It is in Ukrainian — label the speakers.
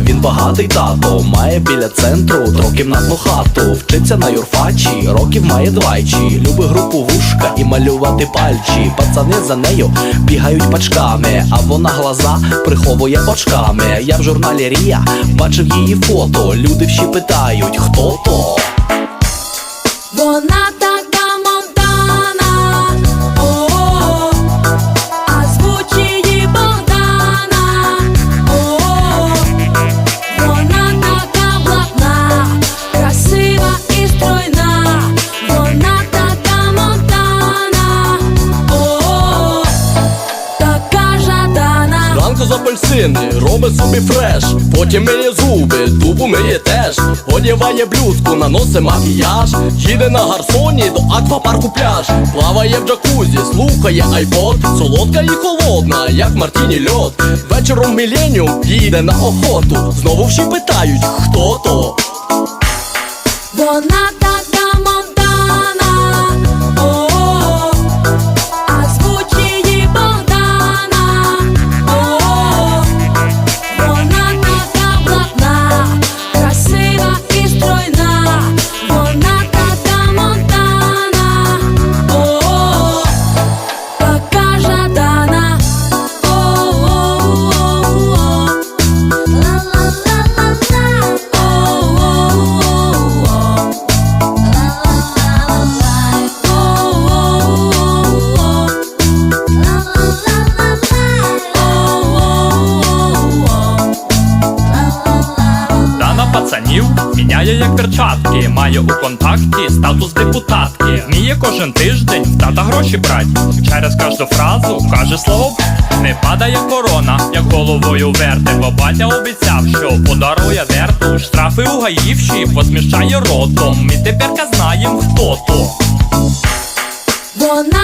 Speaker 1: Він багатий тато, має біля центру трокімнатну хату. Вчиться на юрфачі, років має двайчі. люби групу вушка і малювати пальчі. Пацани за нею бігають пачками, а вона глаза приховує очками. Я в журналі Рія бачив її фото. Люди всі питають, хто то. З робить собі фреш, потім миє зуби, дубу миє теж, одіває блюзку, наносить макіяж, їде на гарсоні до аквапарку пляж, плаває в джакузі, слухає айпод, солодка і холодна, як Мартіні льод. Вечором міленіум їде на охоту. Знову всі питають, хто то.
Speaker 2: Вона така
Speaker 3: пацанів міняє як перчатки, має у контакті статус депутатки. Вміє кожен тиждень в гроші брать. Через кожну фразу каже слово не падає корона, як головою верте, бо батя обіцяв, що подарує верту. Штрафи у гаївші посміщає ротом. Ми тепер знаєм, хто то.
Speaker 2: Вона